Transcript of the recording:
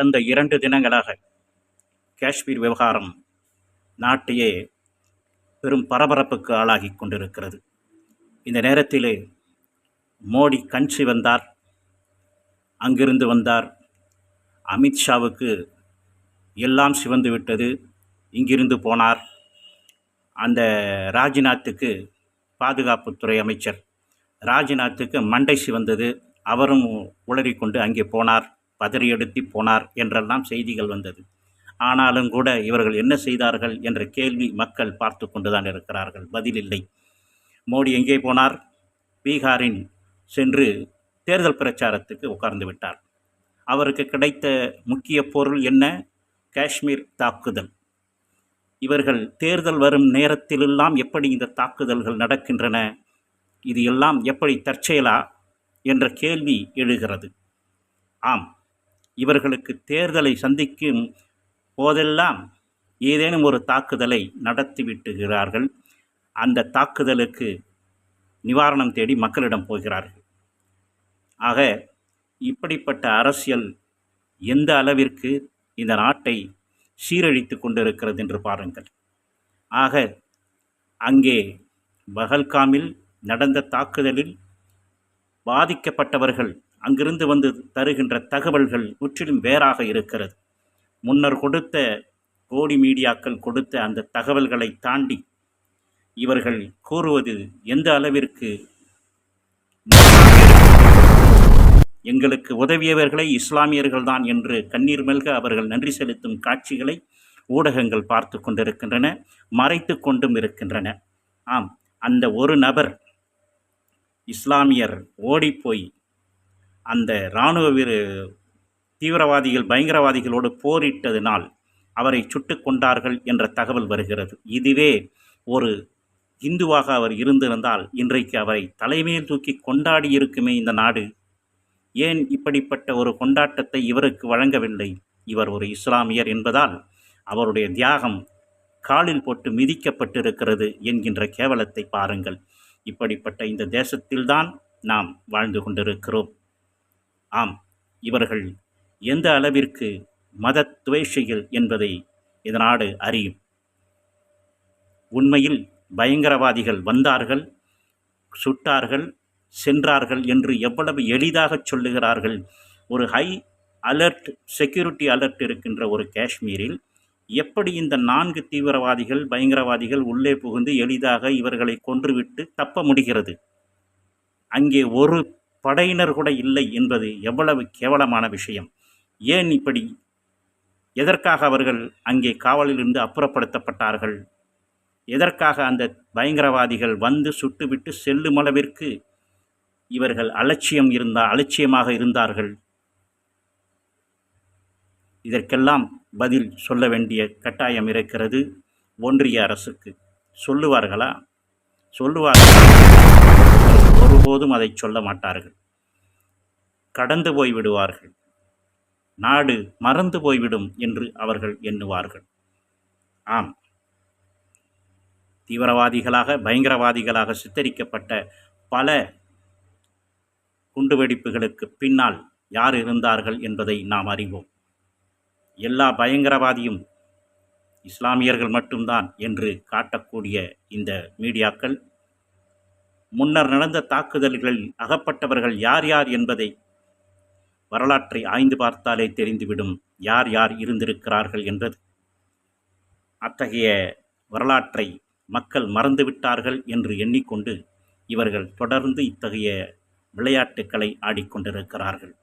கடந்த இரண்டு தினங்களாக காஷ்மீர் விவகாரம் நாட்டையே பெரும் பரபரப்புக்கு ஆளாகி கொண்டிருக்கிறது. இந்த நேரத்திலே மோடி கண் சிவந்தார் அங்கிருந்து வந்தார். அமித்ஷாவுக்கு எல்லாம் சிவந்து விட்டது இங்கிருந்து போனார். அந்த ராஜ்நாத்துக்கு பாதுகாப்புத்துறை அமைச்சர். ராஜ்நாத்துக்கு மண்டை சிவந்தது அவரும் உளறிக்கொண்டு அங்கே போனார். பதறியெடுத்து போனார் என்றெல்லாம் செய்திகள் வந்தது. ஆனாலும் கூட இவர்கள் என்ன செய்தார்கள் என்ற கேள்வி மக்கள் பார்த்து கொண்டுதான் இருக்கிறார்கள். பதில் இல்லை மோடி எங்கே போனார்? பீகாரின் சென்று தேர்தல் பிரச்சாரத்துக்கு உட்கார்ந்து விட்டார். அவருக்கு கிடைத்த முக்கிய பொருள் என்ன? காஷ்மீர் தாக்குதல். இவர்கள் தேர்தல் வரும் நேரத்திலெல்லாம் எப்படி இந்த தாக்குதல்கள் நடக்கின்றன? இது எல்லாம் எப்படி தற்செயலா? என்ற கேள்வி எழுகிறது. ஆம். இவர்களுக்கு தேர்தலை சந்திக்கும் போதெல்லாம் ஏதேனும் ஒரு தாக்குதலை நடத்திவிட்டுகிறார்கள் அந்த தாக்குதலுக்கு நிவாரணம் தேடி மக்களிடம் போகிறார்கள். ஆக இப்படிப்பட்ட அரசியல் எந்த அளவிற்கு இந்த நாட்டை சீரழித்து கொண்டிருக்கிறது என்று பாருங்கள். ஆக அங்கே பகல்காமில் நடந்த தாக்குதலில் பாதிக்கப்பட்டவர்கள் அங்கிருந்து வந்து தருகின்ற தகவல்கள் முற்றிலும் வேறாக இருக்கிறது. முன்னர் கொடுத்த கோடி மீடியாக்கள் கொடுத்த அந்த தகவல்களை தாண்டி இவர்கள் கூறுவது எந்த அளவிற்கு எங்களுக்கு உதவியவர்களை இஸ்லாமியர்கள்தான் என்று கண்ணீர் மெல்க அவர்கள் நன்றி செலுத்தும் காட்சிகளை ஊடகங்கள் பார்த்து கொண்டிருக்கின்றன மறைத்து கொண்டும் இருக்கின்றன. ஆம் அந்த ஒரு நபர் இஸ்லாமியர் ஓடிப்போய் அந்த இராணுவ வீர தீவிரவாதிகள் பயங்கரவாதிகளோடு போரிட்டதினால் அவரை சுட்டு கொண்டார்கள் என்ற தகவல் வருகிறது. இதுவே ஒரு இந்துவாக அவர் இருந்திருந்தால் இன்றைக்கு அவரை தலைமையில் தூக்கி கொண்டாடி இருக்குமே இந்த நாடு. ஏன் இப்படிப்பட்ட ஒரு கொண்டாட்டத்தை இவருக்கு வழங்கவில்லை? இவர் ஒரு இஸ்லாமியர் என்பதால் அவருடைய தியாகம் காலில் போட்டு மிதிக்கப்பட்டிருக்கிறது என்கின்ற கேவலத்தை பாருங்கள். இப்படிப்பட்ட இந்த தேசத்தில்தான் நாம் வாழ்ந்து கொண்டிருக்கிறோம். ஆம் இவர்கள் எந்த அளவிற்கு மத துவேஷிகள் என்பதை இந்த நாடு அறியும். உண்மையில் பயங்கரவாதிகள் வந்தார்கள் சுட்டார்கள் சென்றார்கள் என்று எவ்வளவு எளிதாக சொல்லுகிறார்கள். ஒரு ஹை அலர்ட் செக்யூரிட்டி அலர்ட் இருக்கின்ற ஒரு காஷ்மீரில் எப்படி இந்த நான்கு தீவிரவாதிகள் பயங்கரவாதிகள் உள்ளே புகுந்து எளிதாக இவர்களை கொன்றுவிட்டு தப்ப முடிகிறது? அங்கே ஒரு படையினர் கூட இல்லை என்பது எவ்வளவு கேவலமான விஷயம். ஏன் இப்படி? எதற்காக அவர்கள் அங்கே காவலிலிருந்து அப்புறப்படுத்தப்பட்டார்கள்? எதற்காக அந்த பயங்கரவாதிகள் வந்து சுட்டுவிட்டு செல்லும் அளவிற்கு இவர்கள் அலட்சியம் இருந்தால் அலட்சியமாக இருந்தார்கள்? இதற்கெல்லாம் பதில் சொல்ல வேண்டிய கட்டாயம் இருக்கிறது ஒன்றிய அரசுக்கு. சொல்லுவார்களா? சொல்லுவார்கள்? ஒருபோதும் அதை சொல்ல மாட்டார்கள். கடந்து போய் விடுவார்கள். நாடு மறந்து போய்விடும் என்று அவர்கள் எண்ணுவார்கள். ஆம். தீவிரவாதிகளாக பயங்கரவாதிகளாக சித்தரிக்கப்பட்ட பல குண்டுவெடிப்புகளுக்கு பின்னால் யார் இருந்தார்கள் என்பதை நாம் அறிவோம். எல்லா பயங்கரவாதியும் இஸ்லாமியர்கள் மட்டும்தான் என்று காட்டக்கூடிய இந்த மீடியாக்கள் முன்னர் நடந்த தாக்குதல்களில் அகப்பட்டவர்கள் யார் யார் என்பதை வரலாற்றை ஆய்ந்து பார்த்தாலே தெரிந்துவிடும் யார் யார் இருந்திருக்கிறார்கள் என்பது அத்தகைய வரலாற்றை மக்கள் மறந்துவிட்டார்கள் என்று எண்ணிக்கொண்டு இவர்கள் தொடர்ந்து இத்தகைய விளையாட்டுக்களை ஆடிக்கொண்டிருக்கிறார்கள்.